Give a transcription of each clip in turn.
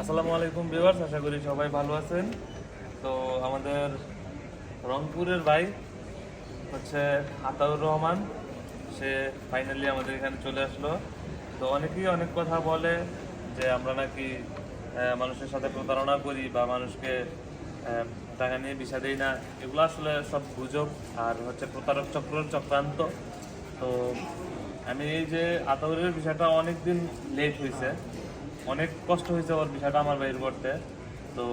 আসসালামু আলাইকুম ভিউয়ার্স, আশা করি সবাই ভালো আছেন। তো আমাদের রংপুরের ভাই হচ্ছে আতাউর রহমান, সে ফাইনালি আমাদের এখানে চলে আসলো। তো অনেকেই অনেক কথা বলে যে আমরা নাকি মানুষের সাথে প্রতারণা করি বা মানুষকে টাকা নিয়ে বিষা দেই না। এগুলো আসলে সব গুজব আর হচ্ছে প্রতারক চক্রের চক্রান্ত। তো আমি এই যে আতাউরের বিষয়টা অনেক দিন লেট হয়েছে অনেক কষ্ট হয়েছে ওর বিষয়টা আমার বাইর করতে তো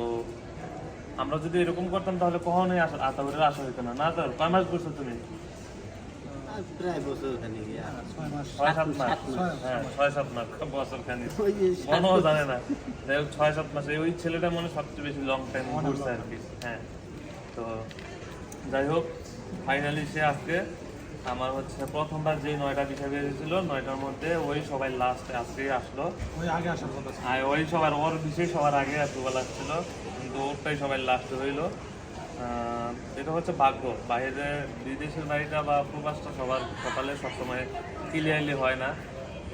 আমরা যদি এরকম করতাম তাহলে কখনোই আতাউরের আশা হইতো না। না তোর কয় মাস করছ তুমি? প্রায় বছর খানি গিয়া ছয় সাত মাস হ্যাঁ ছয় সাত মাস বছর খানি মনেও জানে না। যাই হোক ছয় সাত মাসে। ওই ছেলেটা মনে সবচেয়ে বেশি লং টাইম ঘুরছে আর কি। হ্যাঁ তো যাই হোক ফাইনালি সে আজকে আমার হচ্ছে প্রথমবার যে নয়টা বিষয় বেরিয়েছিল নয়টার মধ্যে ওই সবাই লাস্ট আজকে আসলো। ওই আগে আসার কথা ছিল। ওই সবার ওর বিষয় সবার আগে অ্যাপ্রুভাল আসছিল কিন্তু ওরটাই সবাই লাস্ট হইল। এটা হচ্ছে ভাগ্য। বাইরে বিদেশের বাড়িটা বা প্রবাসটা সবার সকালে সবসময় ক্লিয়ারলি হয় না।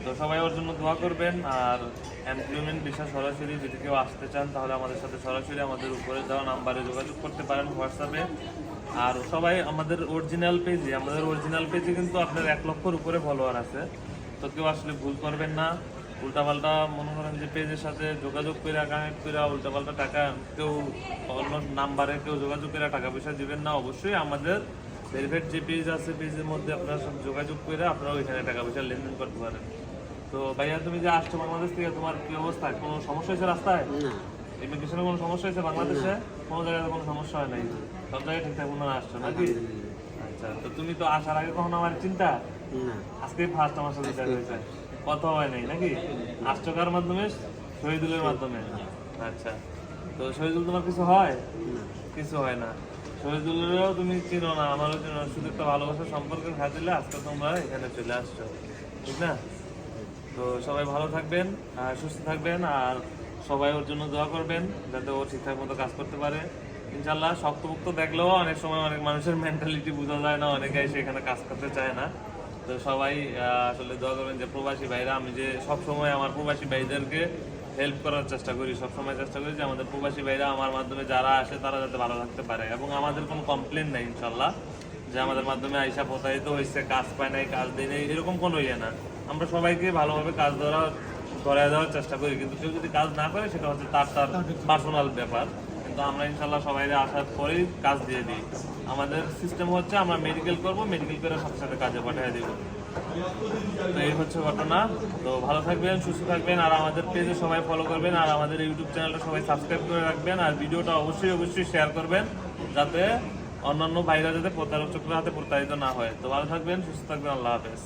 তো সবাই ওর জন্য দোয়া করবেন, আর এমপ্লয়মেন্ট বিষয় সরাসরি যদি কেউ আসতে চান, তাহলে আমাদের সাথে সরাসরি আমাদের উপরে দেওয়া নাম্বারে যোগাযোগ করতে পারেন হোয়াটসঅ্যাপে আর সবাই আমাদের অরিজিনাল পেজে আমাদের অরিজিনাল পেজে কিন্তু আপনার এক লক্ষর উপরে ফলোয়ার আছে। তো কেউ আসলে ভুল করবেন না। উল্টাপাল্টা মনে করেন যে পেজের সাথে যোগাযোগ করে কানেক্ট করে, উল্টাপাল্টা টাকা কেউ অন্য নাম্বারে কেউ যোগাযোগ করে, টাকা পয়সা দিবেন না। অবশ্যই আমাদের ভেরিফাইড যে পেজ আছে পেজের মধ্যে আপনারা সব যোগাযোগ করে আপনারা ওইখানে টাকা পয়সা লেনদেন করতে পারেন। তো ভাইয়া তুমি যে আসছো বাংলাদেশ থেকে তোমার কি অবস্থা? কোনো সমস্যা হয়েছে রাস্তায়? না। ইমিগ্রেশনে কোনো সমস্যা হয়েছে বাংলাদেশে? কোনো জায়গায় কোনো সমস্যা হয় নাই? সব জায়গায় ঠিকঠাক মতো আসছো নাকি? আচ্ছা তো তুমি তো আসার আগে কখনো আমার চিন্তা? আজকে ফার্স্ট আমার সাথে দেখা হয়েছে। কথা হয় নাই নাকি? আসছো কার মাধ্যমে? শহীদুলের মাধ্যমে। আচ্ছা তো শহীদুল তোমার কিছু হয়? কিছু হয় না। শহীদুলেরও তুমি চিনো না আমারও চিনো শুধু একটা ভালোবাসার সম্পর্কের খাতিলে আজকে তোমরা এখানে চলে আসছো। ঠিক না? তো সবাই ভালো থাকবেন সুস্থ থাকবেন আর সবাই ওর জন্য দোয়া করবেন যাতে ও ঠিকঠাক মতো কাজ করতে পারে। ইনশাল্লাহ শক্তপোক্ত দেখলেও অনেক সময় অনেক মানুষের মেন্টালিটি বোঝা যায় না অনেকে এসে এখানে কাজ করতে চায় না। তো সবাই আসলে দোয়া করবেন যে প্রবাসী ভাইরা, আমি যে সব সময় আমার প্রবাসী ভাইদেরকে হেল্প করার চেষ্টা করি সব সময় চেষ্টা করি যে আমাদের প্রবাসী ভাইরা আমার মাধ্যমে যারা আসে তারা যাতে ভালো থাকতে পারে এবং আমাদের কোনো কমপ্লেন নেই ইনশাল্লাহ যে আমাদের মাধ্যমে আইসা প্রতারিত হয়েছে কাজ পায় নাই, কাজ দেয় নাই, এরকম কোনো ইয়ে না। আমরা সবাইকে ভালোভাবে কাজ ধরা ধরে দেওয়ার চেষ্টা করি। কিন্তু কেউ যদি কাজ না করে সেটা হচ্ছে তার তার পার্সোনাল ব্যাপার। কিন্তু আমরা ইনশাল্লাহ সবাই আসার পরেই কাজ দিয়ে দিই। আমাদের সিস্টেম হচ্ছে আমরা মেডিকেল করব মেডিকেল করে সাথে সাথে কাজে পাঠিয়ে দিব। তো এই হচ্ছে ঘটনা। তো ভালো থাকবেন সুস্থ থাকবেন আর আমাদের পেজে সবাই ফলো করবেন আর আমাদের ইউটিউব চ্যানেলটা সবাই সাবস্ক্রাইব করে রাখবেন আর ভিডিওটা অবশ্যই অবশ্যই শেয়ার করবেন যাতে অন্যান্য ভাইরা যাতে প্রতারক চক্রের হাতে প্রতারিত না হয়। তো ভালো থাকবেন সুস্থ থাকবেন আল্লাহ হাফেজ।